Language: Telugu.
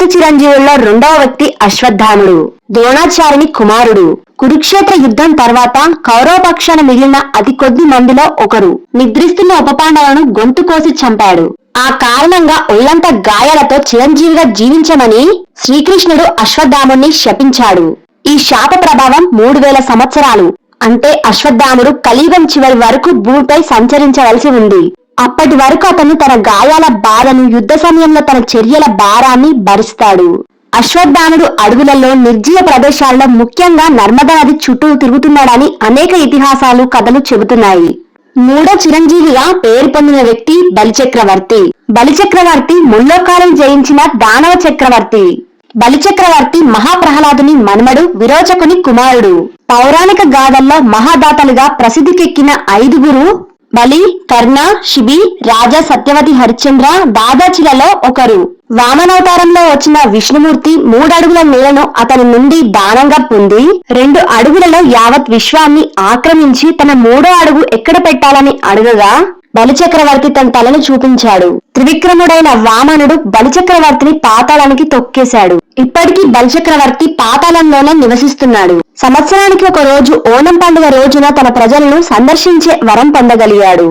అష్ట చిరంజీవుల్లో రెండవ వ్యక్తి అశ్వత్థాముడు. ద్రోణాచార్యుని కుమారుడు. కురుక్షేత్ర యుద్ధం తర్వాత కౌరవపక్షాన మిగిలిన అతి కొద్ది మందిలో ఒకరు. నిద్రిస్తున్న ఉపపాండవులను గొంతు కోసి చంపాడు. ఆ కారణంగా ఒళ్ళంత గాయాలతో చిరంజీవిగా జీవించమని శ్రీకృష్ణుడు అశ్వత్థాముణ్ణి శపించాడు. ఈ శాప ప్రభావం మూడు వేల సంవత్సరాలు. అంటే అశ్వత్థాముడు కలియుగం చివరి వరకు భూమిపై సంచరించవలసి ఉంది. అప్పటి వరకు అతను తన గాయాల బాధను యుద్ధ సమయంలో తన చర్యల భారాన్ని భరిస్తాడు. అశ్వత్థానుడు అడవులలో నిర్జీవ ప్రదేశాల్లో ముఖ్యంగా నర్మదా నది చుట్టూ తిరుగుతున్నాడని అనేక ఇతిహాసాలు కథలు చెబుతున్నాయి. మూడో చిరంజీవిగా పేరు పొందిన వ్యక్తి బలిచక్రవర్తి. బలిచక్రవర్తి ముల్లోకాలను జయించిన దానవ చక్రవర్తి. బలిచక్రవర్తి మహాప్రహ్లాదుని మనుమడు విరోచకుని కుమారుడు. పౌరాణిక గాథల్లో మహాదాతలుగా ప్రసిద్ధికెక్కిన ఐదుగురు బలి కర్ణ శిబి రాజా సత్యవతి హరిశ్చంద్ర దాదాచిలలో ఒకరు. వామనవతారంలో వచ్చిన విష్ణుమూర్తి మూడడుగుల నేలను అతని నుండి దానంగా పొంది రెండు అడుగులలో యావత్ విశ్వాన్ని ఆక్రమించి తన మూడో అడుగు ఎక్కడ పెట్టాలని అడగగా బలిచక్రవర్తి తన తలను చూపించాడు. త్రివిక్రముడైన వామనుడు బలిచక్రవర్తిని పాతాళానికి తొక్కేశాడు. ఇప్పటికీ బలిచక్రవర్తి పాతాళంలోనే నివసిస్తున్నాడు. సంవత్సరానికి ఒక రోజు ఓణం పండుగ రోజున తన ప్రజలను సందర్శించే వరం పొందగలిగాడు.